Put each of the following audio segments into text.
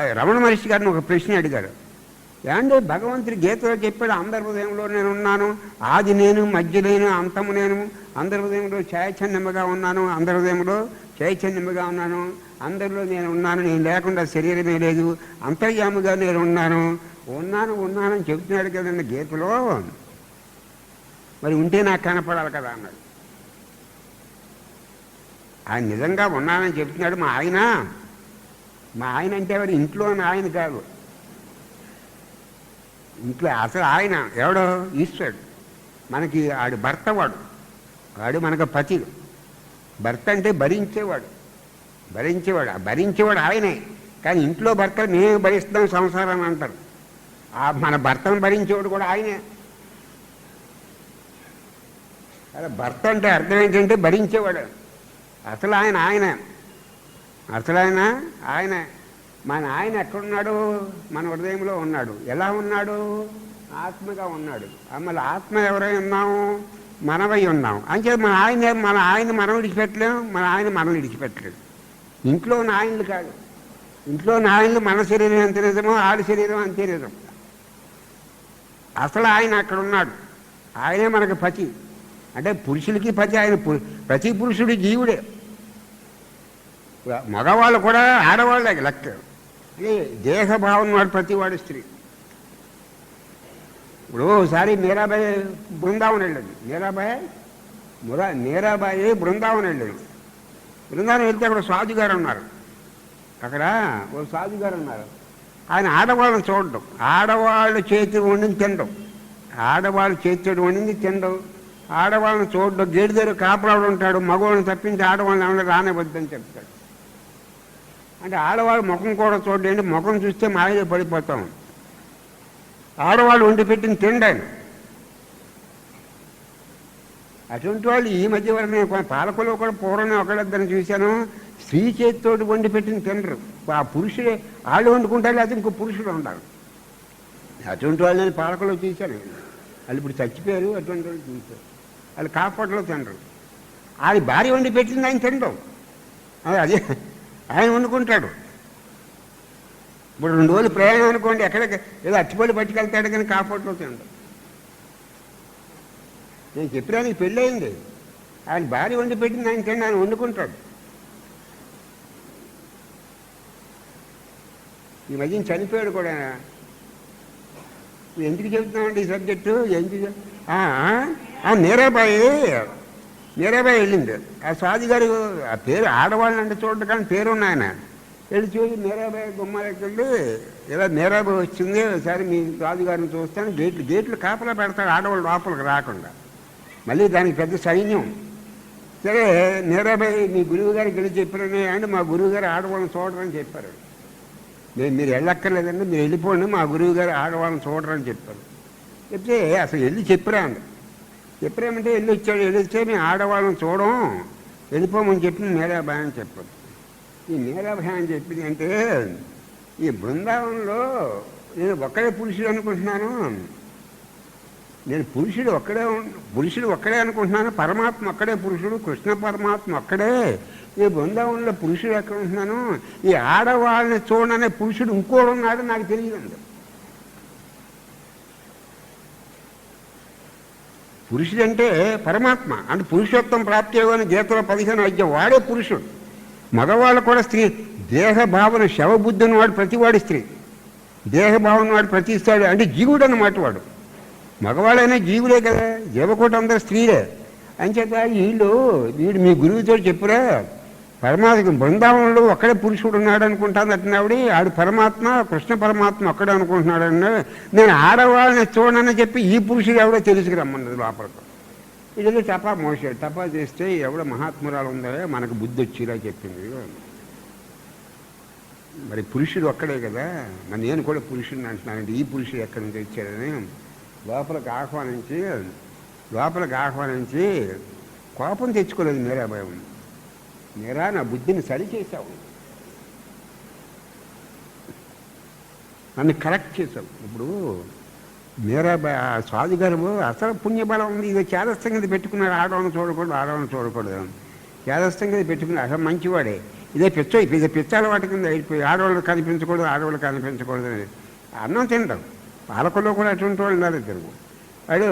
రమణ మహర్షి గారిని ఒక ప్రశ్న అడిగారు. ఏమంటే భగవంతుడి గీతలో చెప్పాడు అందరి హృదయంలో నేను ఉన్నాను ఆది నేను మధ్య నేను అంతము నేను అందరి హృదయంలో చైతన్యముగా ఉన్నాను అందరి హృదయంలో చైతన్యముగా ఉన్నాను అందరిలో నేను ఉన్నాను నేను లేకుండా శరీరమే లేదు అంతర్యాముగా నేను ఉన్నాను ఉన్నాను ఉన్నానని చెబుతున్నాడు కదండి గీతలో. మరి ఉంటే నాకు కనపడాలి కదా అన్నాడు. ఆయన నిజంగా ఉన్నానని చెప్తున్నాడు మా ఆయన. మా ఆయన అంటే ఎవరు ఇంట్లో ఆయన కాదు. ఇంట్లో అసలు ఆయన ఎవడో? ఈశ్వరుడు. మనకి ఆడు భర్త వాడు. వాడు మనకు పతిడు భర్త అంటే భరించేవాడు. భరించేవాడు. ఆ భరించేవాడు ఆయనే. కానీ ఇంట్లో భర్త మేము భరిస్తాం సంసారం అంటారు. ఆ మన భర్తను భరించేవాడు కూడా ఆయనే. అలా భర్త అంటే అర్థం ఏంటంటే భరించేవాడు. అసలు ఆయన ఆయన. అసలు ఆయన ఆయన మన ఆయన ఎక్కడున్నాడు? మన హృదయంలో ఉన్నాడు. ఎలా ఉన్నాడు? ఆత్మగా ఉన్నాడు. మళ్ళీ ఆత్మ ఎవరై ఉన్నాము? మనమై ఉన్నాం అంచేది మన ఆయన మన ఆయన మనం విడిచిపెట్టలేము మన ఆయన మనం విడిచిపెట్టలేము ఇంట్లో ఉన్న ఆయనలు కాదు. ఇంట్లో ఉన్న ఆయనలు మన శరీరం ఎంత నిజమో ఆడి శరీరం అంతే నిజం. అసలు ఆయన అక్కడ ఉన్నాడు. ఆయనే మనకు పతి. అంటే పురుషులకి పతి. ఆయన ప్రతి పురుషుడు జీవుడే. మగవాళ్ళు కూడా ఆడవాళ్ళే లెక్క. దేహభావం వాడు ప్రతివాడు స్త్రీ. ఇప్పుడు ఒకసారి మీరాబాయి బృందావనం వెళ్ళింది మీరాబాయి మురా మీరాబాయి బృందావనం వెళ్ళింది బృందావనం వెళ్తే అక్కడ సాధుగారు ఉన్నారు. అక్కడ ఓ సాధుగారు ఉన్నారు. ఆయన ఆడవాళ్ళని చూడడం. ఆడవాళ్ళు చేతి వండింది తినడం. ఆడవాళ్ళు చేతి వండింది తినడం. ఆడవాళ్ళని చూడడం. గేటు దగ్గర ఉంటాడు. మగవాళ్ళని తప్పించి ఆడవాళ్ళని ఏమైనా రానివద్దని చెప్తాడు. అంటే ఆడవాళ్ళు ముఖం కూడా చూడండి ముఖం చూస్తే మాయలో పడిపోతాం. ఆడవాళ్ళు వండి పెట్టిన తిండాను. అటువంటి వాళ్ళు ఈ మధ్య వరకు పాలకులు కూడా పూర్వమే ఒకళ్ళిద్దరిని చూశాను. స్త్రీ చేతితోటి వండి పెట్టిన తినరు. ఆ పురుషుడే వాళ్ళు వండుకుంటారు లేకపోతే ఇంకో పురుషుడు ఉండాలి. అటువంటి వాళ్ళు నేను పాలకులు చూశాను. వాళ్ళు ఇప్పుడు చచ్చిపోయారు అటువంటి వాళ్ళు చూశారు. వాళ్ళు కాపాటలో తినరు. అది భార్య వండి పెట్టింది ఆయన తినడం. అదే. ఆయన వండుకుంటాడు. ఇప్పుడు రెండు రోజులు ప్రయాణం అనుకోండి ఎక్కడికి ఏదో అచ్చిపల్లి పట్టుకెళ్తాడు కానీ కాపాట్లో తినడం నేను చెప్పినా పెళ్ళయింది ఆయన భార్య వండి పెట్టింది ఆయన తిండి ఆయన వండుకుంటాడు. ఈ మధ్యన చనిపోయాడు కూడా. నువ్వు ఎందుకు చెబుతున్నామండి ఈ సబ్జెక్టు? ఎందుకు ఆ, ఆ, వెళ్ళింది. ఆ స్వాతి గారు ఆ పేరు ఆడవాళ్ళని అంటే చూడటం కానీ పేరు ఉన్నాయన వెళ్ళి చూసి మీరాబాయి గుమ్మాలకి వెళ్ళి ఇలా మీరాబాయి వచ్చింది ఒకసారి మీ స్వాతి చూస్తాను. గేట్లు గేట్లు కాపలా పెడతాడు ఆడవాళ్ళు లోపలికి రాకుండా. మళ్ళీ దానికి పెద్ద సైన్యం. సరే మీరాబాయి మీ గురువు గారికి వెళ్ళి చెప్పారని అంటే మా గురువు గారు ఆడవాళ్ళని చూడరని చెప్పారు. నేను మీరు వెళ్ళక్కర్లేదండి మీరు వెళ్ళిపోండి మా గురువు గారు ఆడవాళ్ళని చూడరని చెప్పారు. చెప్తే అసలు వెళ్ళి చెప్పిరా అండి ఎప్పుడేమంటే వెళ్ళి వచ్చాడు వెళ్ళి వచ్చే మేము ఆడవాళ్ళని చూడం వెళ్ళిపోమని చెప్పింది మీరాబాయ్ అని చెప్పారు ఈ మీరాబాయ్ అని చెప్పింది అంటే ఈ బృందావనంలో నేను ఒక్కడే పురుషుడు అనుకుంటున్నాను. నేను పురుషుడు ఒక్కడే పురుషుడు ఒక్కడే అనుకుంటున్నాను పరమాత్మ ఒక్కడే పురుషుడు కృష్ణ పరమాత్మ ఒక్కడే. ఈ బృందావనంలో పురుషుడు ఎక్కడ ఉంటున్నాను? ఈ ఆడవాళ్ళని చూడనే పురుషుడు ఇంకోడు ఉన్నాడు నాకు తెలియదు పురుషుడు అంటే పరమాత్మ. అంటే పురుషోత్తం ప్రాప్తి అని గీతలో పదిహేను అధ్యాయం వాడే పురుషుడు. మగవాళ్ళు కూడా స్త్రీ. దేహ భావన శవబుద్ధి వాడు ప్రతివాడి స్త్రీ. దేహ భావన వాడు ప్రతిస్తాడు అంటే జీవుడు అన్నమాట వాడు. మగవాళ్ళైనా జీవులే కదా. జీవకోట అందరూ స్త్రీలే. అంచేత వీళ్ళు వీడు మీ గురువుతో చెప్పురా పరమాత్మ బృందావనంలో ఒక్కడే పురుషుడు ఉన్నాడు అనుకుంటాను అట్టినావిడి ఆడు పరమాత్మ కృష్ణ పరమాత్మ ఒక్కడే అనుకుంటున్నాడు అన్నాడు నేను ఆడవాళ్ళని చూడనని చెప్పి ఈ పురుషుడు ఎవడో తెలుసుకురమ్మన్నది లోపలికి. ఇది టపా మోసాడు టపా చేస్తే ఎవడో మహాత్మురాలు ఉందో మనకు బుద్ధి వచ్చిలా చెప్పింది. మరి పురుషుడు ఒక్కడే కదా? మరి నేను కూడా పురుషుడిని అంటున్నానండి ఈ పురుషుడు ఎక్కడి నుంచి వచ్చాడని లోపలికి ఆహ్వానించి లోపలికి ఆహ్వానించి కోపం తెచ్చుకోలేదు మీరాబాయి. మీరా నా బుద్ధిని సరి చేశావు. నన్ను కరెక్ట్ చేశావు. ఇప్పుడు నేరా స్వాది గారు అసలు పుణ్యబలం ఉంది. ఇది చేదస్థం కింద పెట్టుకున్నాడు ఆడవాళ్ళని చూడకూడదు ఆడవాళ్ళని చూడకూడదు చేదస్థం కింద పెట్టుకున్నాడు అసలు మంచివాడే. ఇదే పిచ్చ ఇది పిచ్చ అలవాటు కింద అయిపోయి ఆడవాళ్ళు కనిపించకూడదు ఆడవాళ్ళు కనిపించకూడదు అని. అన్నం తింటాం. పాలకుల్లో కూడా అటువంటి వాళ్ళు ఉన్నారు ఇద్దరు. వాడు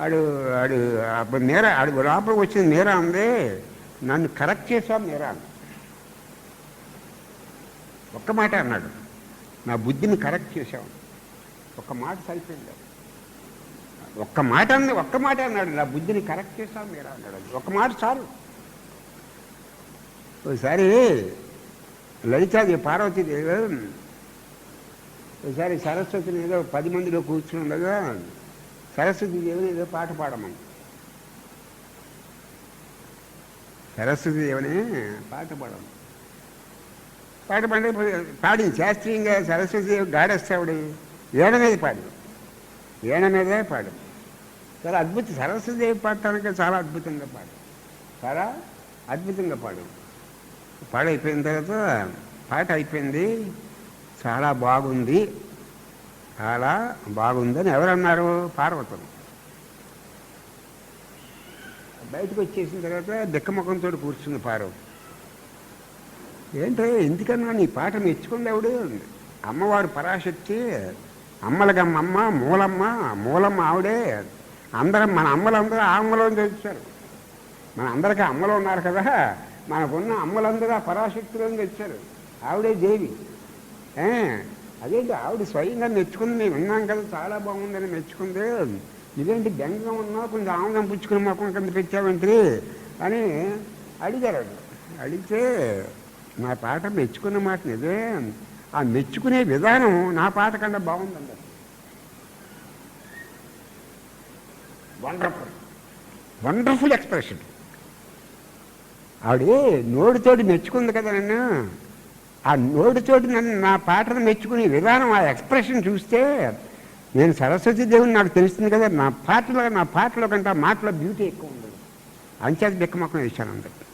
వాడు వాడు నేర ఆడు లోపలికి వచ్చింది. నేర ఉంది. నన్ను కరెక్ట్ చేసాం మీరా ఒక్క మాట అన్నాడు. నా బుద్ధిని కరెక్ట్ చేశాం ఒక్క మాట సరిపోయింది. ఒక్క మాట అంది ఒక్క మాట అన్నాడు. నా బుద్ధిని కరెక్ట్ చేశాం మీరా అన్నాడు. ఒక మాట చాలు. ఒకసారి లలితాది పార్వతీదేవి ఒకసారి సరస్వతిని ఏదో పది మందిలో కూర్చుని ఉండగా సరస్వతి దేవిని ఏదో పాట పాడమని. సరస్వతి దేవిని పాట పాడము. పాట పాడే. పాడింది శాస్త్రీయంగా సరస్వతి దేవి గాడేస్తావిడు ఏడ మీద పాడు? ఏడ మీదే పాడు? చాలా అద్భుత. సరస్వతి దేవి పాడటానికి చాలా అద్భుతంగా పాడు. చాలా అద్భుతంగా పాడు. పాట అయిపోయిన తర్వాత పాట అయిపోయింది. చాలా బాగుంది. చాలా బాగుందని ఎవరన్నారు? పార్వతం బయటకు వచ్చేసిన తర్వాత బిక్కముఖంతో కూర్చుంది పార్వతి. ఏంటో ఎందుకన్నా నీ పాట మెచ్చుకుంది ఆవిడ అమ్మవారు పరాశక్తి అమ్మలకమ్మమ్మ మూలమ్మ మూలమ్మ ఆవిడే. అందరం మన అమ్మలందరూ ఆ అమ్మలో తెచ్చారు మన అందరికీ అమ్మలు ఉన్నారు కదా మనకున్న అమ్మలందరూ ఆ పరాశక్తిలో తెచ్చారు ఆవిడే దేవి. ఏ, అదేంటి ఆవిడ స్వయంగా మెచ్చుకుంది మేము విన్నాం కదా చాలా బాగుందని మెచ్చుకుంది. ఇదేంటి బెంగం ఉన్నా కొంచెం ఆనందం పుచ్చుకుని మొక్కం కింద పెట్టావంటి అని అడిగారు అడిగితే నా పాట మెచ్చుకున్న మాట నిజే ఆ మెచ్చుకునే విధానం నా పాట కన్నా బాగుందండి. వండర్ఫుల్ వండర్ఫుల్ ఎక్స్ప్రెషన్ ఆవిడ నోటితోటి మెచ్చుకుంది కదా నన్ను. ఆ నోటితోటి నన్ను నా పాటను మెచ్చుకునే విధానం ఆ ఎక్స్ప్రెషన్ చూస్తే నేను సరస్వతి దేవుని నాకు తెలుస్తుంది కదా నా పాటలో నా పాటలో కంటే మాటలో బ్యూటీ ఎక్కువ ఉండదు. అంచేత బిక్కమొక్కం వేశాను అందరికి.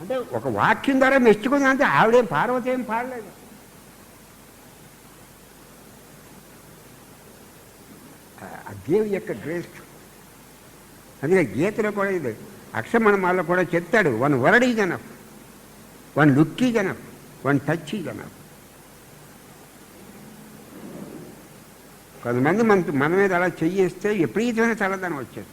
అంటే ఒక వాక్యం ద్వారా మెచ్చుకుంది అంటే ఆవిడేం పార్వతి ఏం పాడలేదు. ఆ- దేవి యొక్క గ్రేస్ట్ అందుకే గీతలో కూడా ఇది అక్షమణమాల్లో కూడా చెప్తాడు one word is enough one look is enough one touch is enough కొంతమంది మన మన మీద అలా చెయ్యేస్తే విపరీతమైన చల్లదనం వచ్చేది.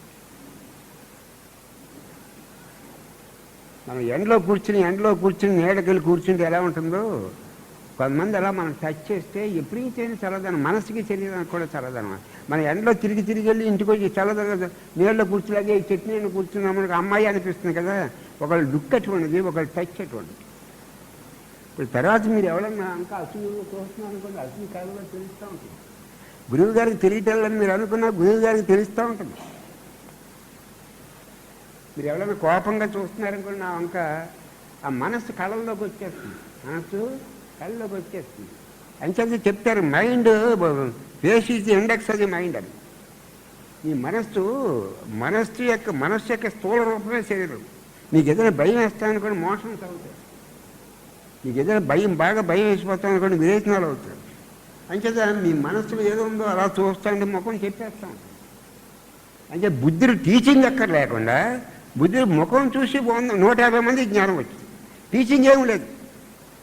మనం ఎండలో కూర్చుని ఎండలో కూర్చుని నీడకెళ్ళి కూర్చుంటే ఎలా ఉంటుందో? కొంతమంది అలా మనం టచ్ చేస్తే విపరీతమైన చల్లదనం మనసుకి శరీరానికి కూడా చల్లదనం. మన ఎండలో తిరిగి తిరిగి వెళ్ళి ఇంటికి వచ్చి చల్లదనం నీళ్ళలో కూర్చోలాగే ఈ చెట్టు నీళ్ళు కూర్చున్నాం మనకు అమ్మాయి అనిపిస్తుంది కదా. ఒకళ్ళు లుక్ అటువంటిది ఒకళ్ళు టచ్ అటువంటిది ఇప్పుడు తర్వాత మీరు ఎవరన్నా ఇంకా అసలు చూస్తున్నాను అనుకోండి అసలు తెలుస్తూ ఉంటుంది. గురువు గారికి తెలియటల్లని మీరు అనుకున్నా గురువు గారికి తెలుస్తూ ఉంటుంది. మీరు ఎవరైనా కోపంగా చూస్తున్నారనుకోండి నా వంక ఆ మనస్సు కళల్లోకి వచ్చేస్తుంది. మనస్సు కళ్ళలోకి వచ్చేస్తుంది. అంచేది చెప్తారు మైండ్ ఫేస్ ఈజ్ ఇండెక్స్ అది మైండ్ అని. ఈ మనస్సు మనస్సు యొక్క మనస్సు యొక్క స్థూల రూపమే శరీరం. నీకు ఏదైనా భయం వేస్తాననుకోండి మోషన్స్ అవుతాయి నీకు ఏదైనా భయం బాగా భయం వేసిపోతాను అనుకోండి విరేచనాలు అవుతాయి. అంచేత మీ మనసులో ఏదో ఉందో అలా చూస్తాను ముఖం చెప్పేస్తాం అంటే బుద్ధుడు టీచింగ్ ఎక్కడ లేకుండా బుద్ధుడు ముఖం చూసి బాగుంది నూట యాభై మందికి జ్ఞానం వచ్చింది. టీచింగ్ ఏం లేదు.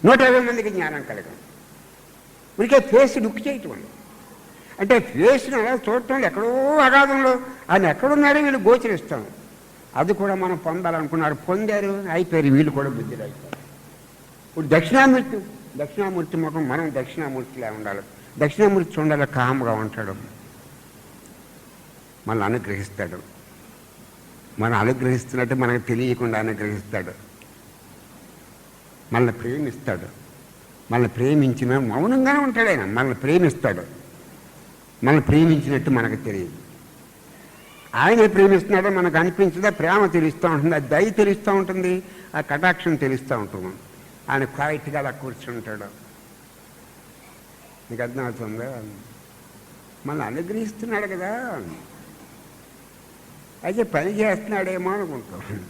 నూట యాభై మందికి జ్ఞానం కలగం ఉనికే ఫేస్ లుక్ చేయటం అంటే ఫేస్ని అలా చూడటం ఎక్కడో అగాధంలో ఆయన ఎక్కడున్నాడో వీళ్ళు గోచరిస్తాం. అది కూడా మనం పొందాలనుకున్నారు. పొందారు అయిపోయారు. వీళ్ళు కూడా బుద్ధులు అయిపోయారు. ఇప్పుడు దక్షిణామూర్తి దక్షిణామూర్తి ముఖం మనం దక్షిణామూర్తిలా ఉండాలి. దక్షిణామూర్తి చూడాలి కామ్గా ఉంటాడు. మనల్ని అనుగ్రహిస్తాడు. మనం అనుగ్రహిస్తున్నట్టు మనకు తెలియకుండా అనుగ్రహిస్తాడు. మనల్ని ప్రేమిస్తాడు. మనల్ని ప్రేమించిన మౌనంగానే ఉంటాడు ఆయన. మనల్ని ప్రేమిస్తాడు. మనల్ని ప్రేమించినట్టు మనకు తెలియదు. ఆయన ప్రేమిస్తున్నాడో మనకు అనిపించదా? ప్రేమ తెలుస్తూ ఉంటుంది ఆ దయ తెలుస్తూ ఉంటుంది ఆ కటాక్షం తెలుస్తూ ఉంటుంది. ఆయన క్వైట్గా అలా కూర్చుంటాడు. నీకు అర్థమవుతుందా? మనల్ని అనుగ్రహిస్తున్నాడు కదా. అయితే పని చేస్తున్నాడేమో అనుకుంటాం.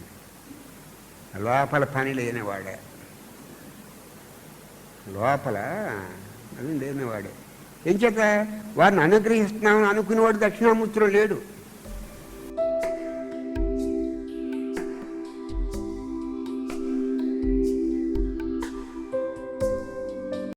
లోపల పని లేనివాడే. లోపల అది లేనివాడే. ఎంచేత వారిని అనుగ్రహిస్తున్నామని అనుకునేవాడు దక్షిణామూర్తిలో లేడు.